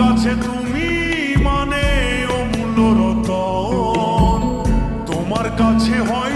কাছে তুমি মানে অমূল্য রতন। তোমার কাছে হয়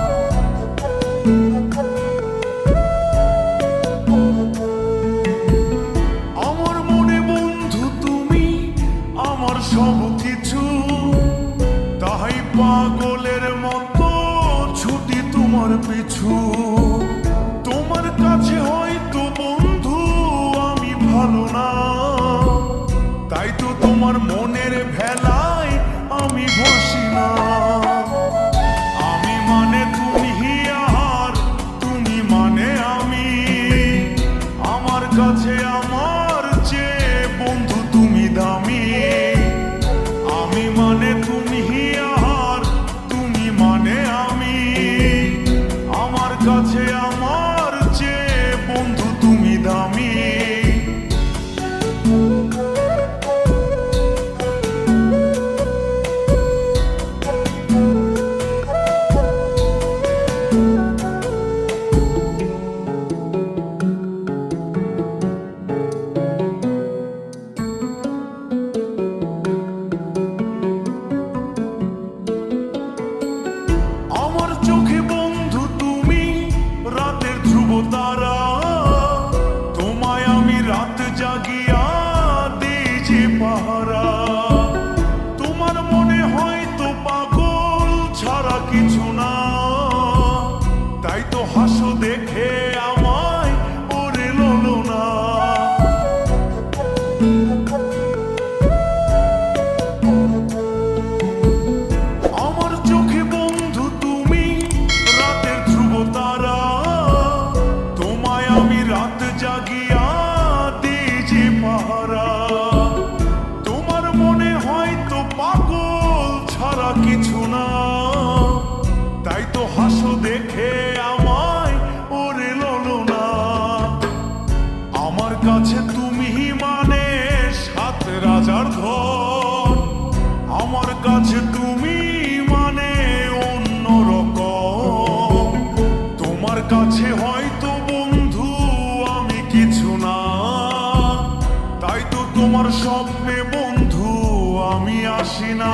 আমার পিছু। তোমার কাছে হয়তো বন্ধু আমি ভালো না। তাই তো তোমার মনের ভেলায় আমি বসি না। আমি মানে তুমি আর তুমি মানে আমি। আমার কাছে আমার I'm on. তোমার কাছে হয়তো বন্ধু, আমি কিছু না। তাই তো তোমার স্বপ্নে বন্ধু, আমি আসি না।